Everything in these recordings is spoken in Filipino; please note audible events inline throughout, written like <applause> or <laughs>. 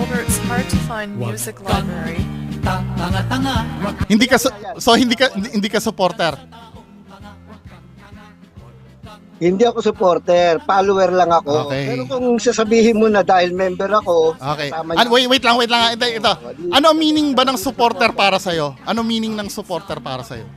Gilbert's hard to find music library. Hindi ka su- so hindi ka hindi, ka supporter. Hindi ako supporter, follower lang ako. Okay. Pero kung sasabihin mo na dahil member ako, Okay. Ano, niya- wait, wait lang, wait lang. Ito, ito. Ano ang meaning ba ng supporter para sa'yo? Ano meaning ng supporter para sa'yo?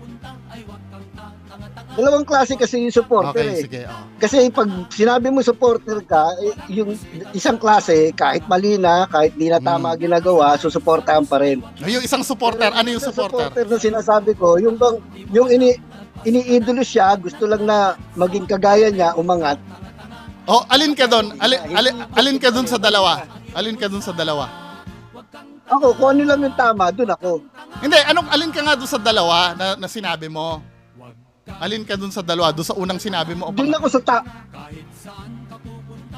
Dalawang klase kasi yung supporter Okay, eh. sige. oh. Kasi pag sinabi mo supporter ka, eh, yung isang klase, kahit mali na, kahit di na tama ginagawa, susuportahan pa rin. Yung isang supporter, ano yung supporter? supporter na sinasabi ko, yung bang, yung ini, iniidolo siya, gusto lang na maging kagaya niya, umangat. Oh, alin ka doon? Alin, alin, alin ka doon sa dalawa? Alin ka doon sa dalawa? Ako, kung ano lang yung tama, dun ako. Hindi, anong alin ka nga doon sa dalawa na, na sinabi mo? Alin ka doon sa dalawa? Doon sa unang sinabi mo? Dun pang- ako sa ta...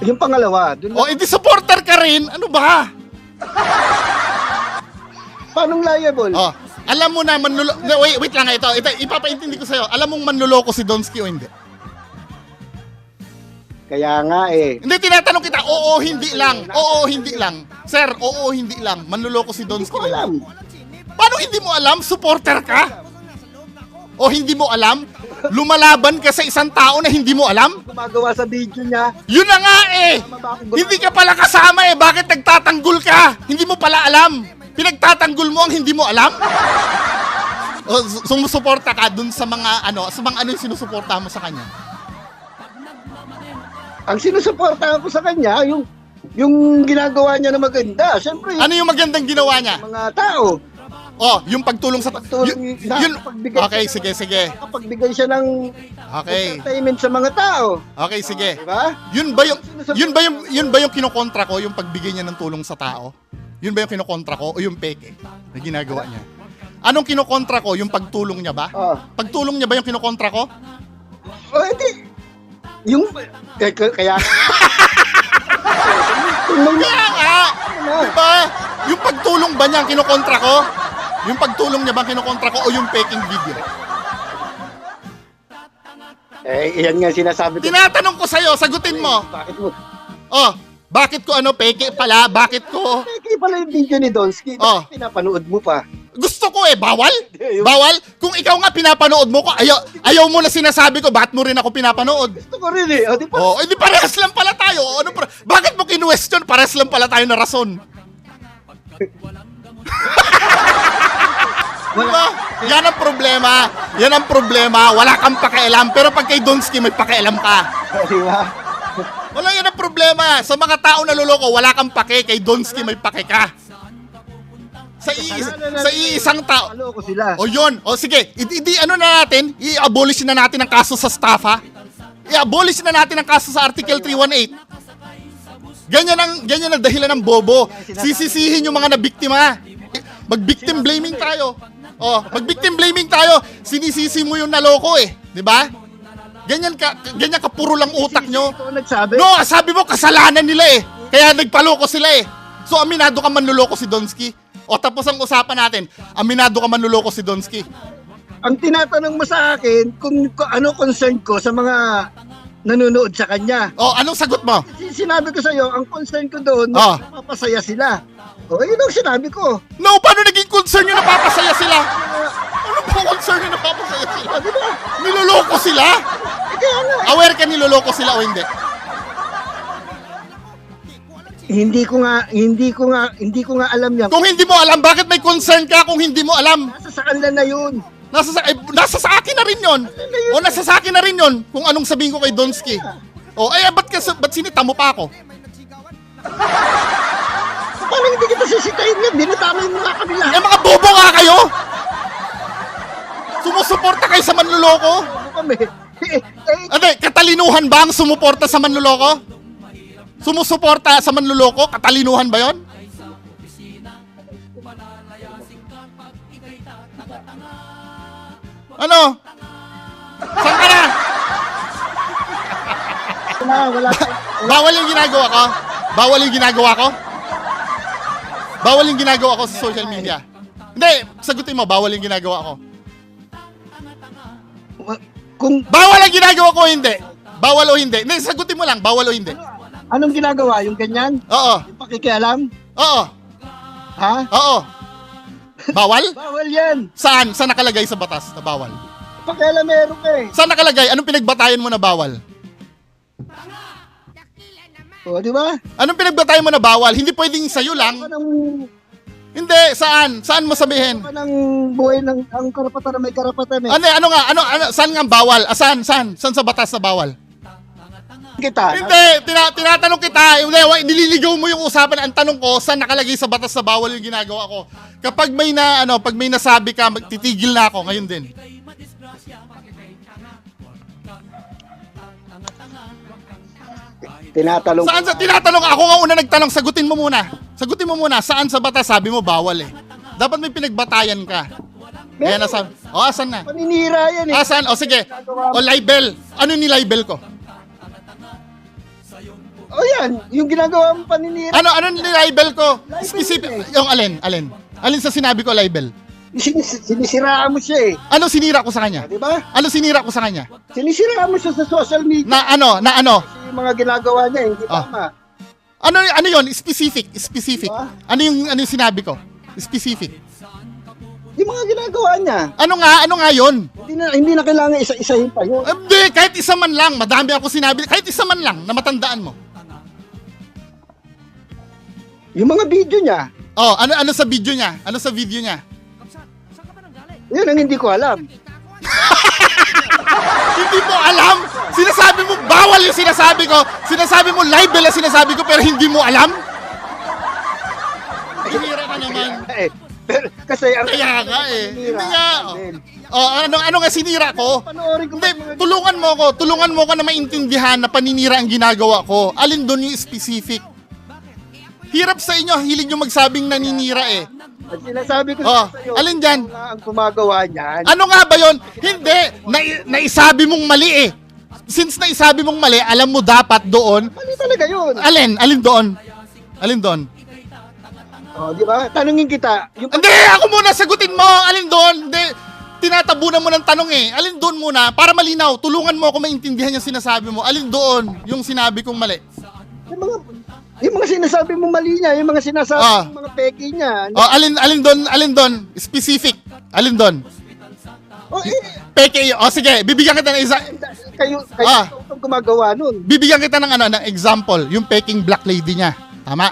Yung pangalawa, dun Oh, edi supporter ka rin? Ano ba? Paano liable? Oh, alam mo na manlulo... No, wait, wait lang ito. Ito, ipapaintindi ko sa'yo. Alam mong manluloko si Donsky o hindi? Kaya nga eh. Hindi, tinatanong kita, oo, hindi lang. Oo, hindi lang. Sir, oo, hindi lang. Manluloko si Hindi Donsky. ko alam. Paano hindi mo alam? Supporter ka? O hindi mo alam? Lumalaban ka sa isang tao na hindi mo alam? Gumagawa sa video niya. Yun na nga eh! Hindi ka pala kasama eh. Bakit nagtatanggol ka? Hindi mo pala alam. Pinagtatanggol mo ang hindi mo alam? O, su- sumusuporta ka dun sa mga ano, sa mga ano yung sinusuporta mo sa kanya? Ang sinusuportahan ko sa kanya, yung yung ginagawa niya na maganda. Siyempre, Ano yung magandang ginawa niya? mga tao. Oh, yung pagtulong sa... Pagtulong, Yun, yun, nakapagbigay okay, siya- sige, sige. Nakapagbigay siya ng Okay. entertainment sa mga tao. Okay, sige. Di ba? Yun ba yung yun ba yung yun ba yung kinokontra ko yung pagbigay niya ng tulong sa tao? Yun ba yung kinokontra ko o yung peke na ginagawa niya? Anong kinokontra ko? Yung pagtulong niya ba? Oh. Pagtulong niya ba yung kinokontra ko? O, hindi. Yung, kaya, kaya Kaya nga! <laughs> Di ba? Yung pagtulong ba niya ang kinokontra ko? Yung pagtulong niya ba ang kinokontra ko o yung peking video? eh, yan nga sinasabi ko. Tinatanong ko sa'yo, sagutin mo. Bakit mo? Oh, bakit ko ano peke pala? Bakit ko? Peki pala yung video ni Donsky. Oh. Pinapanood mo pa? Gusto ko eh, bawal? <laughs> Bawal? Kung ikaw nga pinapanood mo ko, ayaw, ayaw mo na sinasabi ko, bakit mo rin ako pinapanood? Gusto ko rin eh. O, di ba? Oh, edi parehas lang pala tayo. O, Ano, pra- bakit mo kinwestiyon? Parehas lang pala tayo na rason. <laughs> Diba? Yan ang problema. Yan ang problema. Wala kang pakialam. Pero pag kay Donsky, may pakialam ka. Di ba? Wala yan ang problema. Sa mga tao na luloko, wala kang pake. Kay Donsky, may pake ka. Sa, i- sa iisang tao. Sila? O yun. O sige, i- di ano na natin, i-abolish na natin ang kaso sa staff ha. I-abolish na natin ang kaso sa Article 318. Ganyan ang ganyan ang dahilan ng bobo. Sisisihin yung mga nabiktima. Mag-victim blaming tayo. Oh, mag-victim blaming tayo. Sinisisi mo yung naloko eh, 'di ba? Ganyan ka ganyan ka puro lang utak nyo. No, sabi mo kasalanan nila eh. Kaya nagpaloko sila eh. So aminado ka manluloko si Donsky. O tapos ang usapan natin, aminado ka manluloko si Donsky. Ang tinatanong mo sa akin kung, kung ano concern ko sa mga nanonood sa kanya. O anong sagot mo? Si- Sinabi ko sa iyo, ang concern ko doon, Ah. napapasaya sila. O, yun ang sinabi ko. No, paano naging concern nyo napapasaya sila? Ano po concern nyo napapasaya sila? O, di ba? Niloloko sila? Eh, kaya nga, Aware ka niloloko sila o hindi? hindi ko nga, hindi ko nga, hindi ko nga alam yan. Kung hindi mo alam, bakit may concern ka kung hindi mo alam? Nasa sa kanila na yun. Nasa sa, eh, nasa sa akin na rin yon. O nasa sa akin na rin yon kung anong sabihin ko kay Donsky. O ay ba't, ka, ba't sinita mo pa ako? <laughs> Paano hindi kita sisitayin yan? Dinadamay mo nga kami Eh mga bobo nga kayo! Sumusuporta kayo sa manluloko? Kami? <laughs> Eh, Ate, katalinuhan ba ang sumuporta sa manluloko? Sumusuporta sa manluloko? Katalinuhan ba yon? Ano? Saan ka na? wala, wala. Bawal yung ginagawa ko? Bawal yung ginagawa ko? Bawal yung ginagawa ko sa social media. Hindi, sagutin mo, bawal yung ginagawa ko. Kung Bawal ang ginagawa ko hindi? Bawal o hindi? Hindi, sagutin mo lang, bawal o hindi? anong ginagawa, yung ganyan, Oo. yung pakikialam, Oo. Ha? Oo. Bawal? Bawal yan. Saan? Saan nakalagay sa batas na bawal? Pakialam meron ka eh. Saan nakalagay? Anong pinagbatayan mo na bawal? O, di ba? Anong pinagbatayan mo na bawal? Hindi pwedeng sa'yo lang. Ano ng, Hindi, saan? Saan mo sabihin? ano ng buhay ng ang karapatan na may karapatan eh. Ano, ano nga? Ano, ano, saan nga ang bawal? Ah, saan? Saan? Saan sa batas na bawal? Kita. Hindi, tina, tinatanong kita, hindi, wa- nililigaw mo yung usapan. Ang tanong ko, saan nakalagay sa batas na bawal yung ginagawa ko? Kapag may na, ano, pag may nasabi ka, magtitigil na ako, ngayon din. Tinatalong. Saan sa, tinatanong, ako nga una nagtanong, sagutin mo muna. Sagutin mo muna, saan sa batas sabi mo bawal eh? Dapat may pinagbatayan ka. Kaya nasa, o, asan na? Paninira yan eh. Asan? O, sige. O, libel. Ano ni libel ko? O yan, yung ginagawa mo paninira. Ano, ano ni libel ko? Specific, yung alin, alin? Alin sa sinabi ko libel? Sinis- sinisiraan mo siya eh. Ano sinira ko sa kanya? Di ba? Ano sinira ko sa kanya? Sinisiraan mo siya sa social media. Na ano, na ano? Kasi yung mga ginagawa niya, hindi Ah. tama. Ano ano 'yon? Specific, specific. Diba? Ano yung ano yung sinabi ko? Specific. Yung mga ginagawa niya, Ano nga? Ano nga 'yon? Hindi na, hindi na kailangan isa-isahin pa yun. Hindi, kahit isa man lang, madami ako sinabi, kahit isa man lang na matandaan mo. Yung mga video niya, Oh, ano ano sa video niya? Ano sa video niya? yun ang hindi ko alam. <laughs> Hindi mo alam? Sinasabi mo bawal yung sinasabi ko. Sinasabi mo libel ang sinasabi ko pero hindi mo alam? Hinira ka naman. Eh, pero, kasi ang Kaya nga eh. Hindi nga. Oh, ano ano nga sinira ko? Panoorin ko Hindi, yung tulungan mo ako. Tulungan mo ako na maintindihan na paninira ang ginagawa ko. Alin doon yung specific? Hirap sa inyo, hilig nyo magsabing naninira eh. Ang sinasabi ko Oh, sa iyo, alin dyan? ang gumagawa niyan. Ano nga ba yon? Hindi, na, naisabi mong mali eh. Since naisabi mong mali, alam mo dapat doon. Mali talaga yun. Alin? Alin doon? Alin doon? Oh, di ba? Tanungin kita. Yung Hindi, ako muna sagutin mo. Alin doon? Hindi, tinatabunan mo ng tanong eh. Alin doon muna? Para malinaw, tulungan mo ako maintindihan yung sinasabi mo. Alin doon yung sinabi kong mali? yung mga yung mga sinasabi mo mali niya, yung mga sinasabi Ah. mo mga peki niya. Oh, alin alin doon, alin doon? Specific. Alin doon? Oh, eh, Peke. Oh, sige, bibigyan kita ng isa kayo, kayo Ah. gumagawa nun. bibigyan kita ng ano, ng example, yung peking black lady niya. Tama?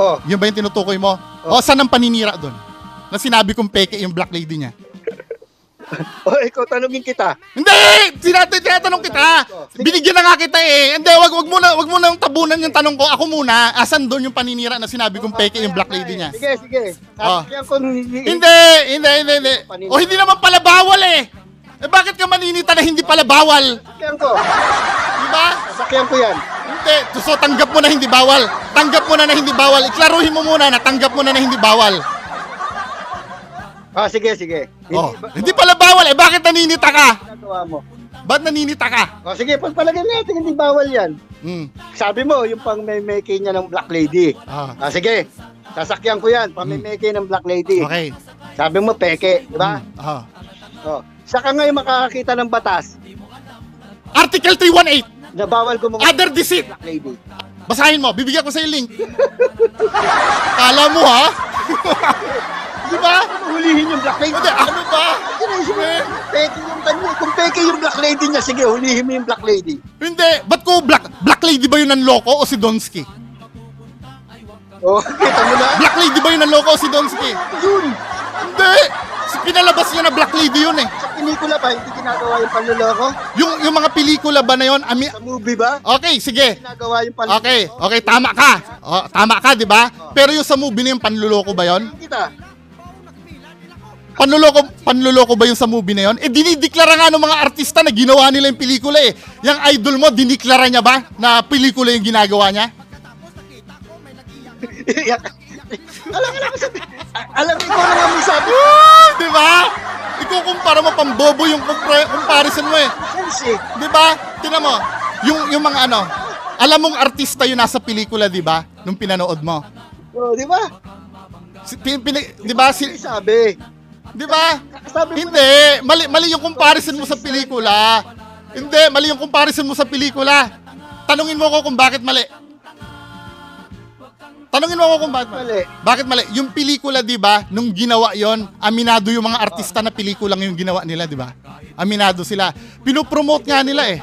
Oh, Yun ba yung tinutukoy mo? O, saan ang paninira doon? Na sinabi kong peke yung black lady niya. <laughs> oh ikaw tanungin kita. Hindi! Sinat- tinatanong kita! Binigyan na nga kita eh! Hindi, wag, wag muna, wag muna tabunan yung tanong ko. Ako muna, asan doon yung paninira na sinabi kong peke yung black lady niya? Sige, sige. Ko Hindi, hindi, hindi, hindi. O hindi naman pala bawal eh! Eh bakit ka maninita na hindi pala bawal? Sasakyan ko. Di ba? Sasakyan ko yan. Hindi. So tanggap mo na hindi bawal. Tanggap mo na na hindi bawal. Iklaruhin mo muna na tanggap mo na na hindi bawal. Ah, sige, sige. Oh, ba- hindi pala bawal eh. Bakit naninita ka? ginagawa mo? Ba't naninita ka? Oh, sige, pagpalagay natin, hindi bawal yan. Hmm. Sabi mo, yung pang may niya ng Black Lady. Ah. Ah, sige. Sasakyan ko yan, pamimeke ng Black Lady. Okay. Sabi mo, peke, di ba? Ah. Oh. Saka ngayon makakakita ng batas Article 318. na bawal gumawa ng Other deceit. Black Lady. Basahin mo. Bibigyan ko sa'yo link. <laughs> Kala mo ha? <laughs> Di ba? Hulihin yung Black Lady. Hindi, ano ba? Sinaisip mo, Peke yung kanya. Kung peke yung Black Lady niya, sige, hulihin mo yung Black Lady. Hindi. Ba't ko black, black lady ba yun ang loko o si Donsky? Oh, <laughs> kita mo na? Black lady ba yun ang loko o si Donsky? Yun! Hindi. Pinalabas niya na black lady yun eh. Sa pelikula ba, hindi ginagawa yung panluloko? Yung, yung mga pelikula ba na yun? Ami, Sa movie ba? okay, sige. Ginagawa yung panluloko? Okay, okay, tama ka. O, tama ka, di ba? Pero yung sa movie na yung panluloko ba yon? Kita. Panluloko, panluloko ba yung sa movie na yon? Eh, dinideklara nga ng mga artista na ginawa nila yung pelikula eh. Yung idol mo, diniklara niya ba na pelikula yung ginagawa niya? alam, alam, sabi, alam, ikaw na nga may sabi. Ah, di ba? Ikukumpara mo pambobo yung comparison mo eh. Di ba? Tinan mo, yung, yung mga ano, alam mong artista yung nasa pelikula, di ba? Nung pinanood mo. Oh, di ba? Si, pin, pin- di ba? Si, May sabi. Di ba? Hindi, mali, mali yung comparison mo sa pelikula. Hindi, mali yung comparison mo sa pelikula. Tanungin mo ko kung bakit mali. Tanungin mo ako kung bakit mali. Bakit mali? Yung pelikula, di ba, nung ginawa yon aminado yung mga artista na pelikulang yung ginawa nila, di ba? Aminado sila. Pinopromote nga nila eh.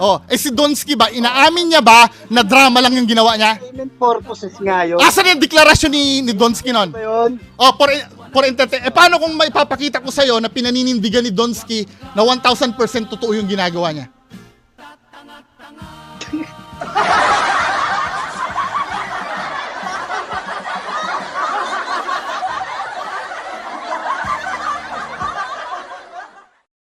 Oh, eh si Donsky ba, inaamin niya ba na drama lang yung ginawa niya? Payment purposes nga yun. Asan yung deklarasyon ni, ni Donsky nun? Yun? Oh, for, for entertain. Eh, paano kung maipapakita ko sa'yo na pinaninindigan ni Donsky na 1,000% totoo yung ginagawa niya?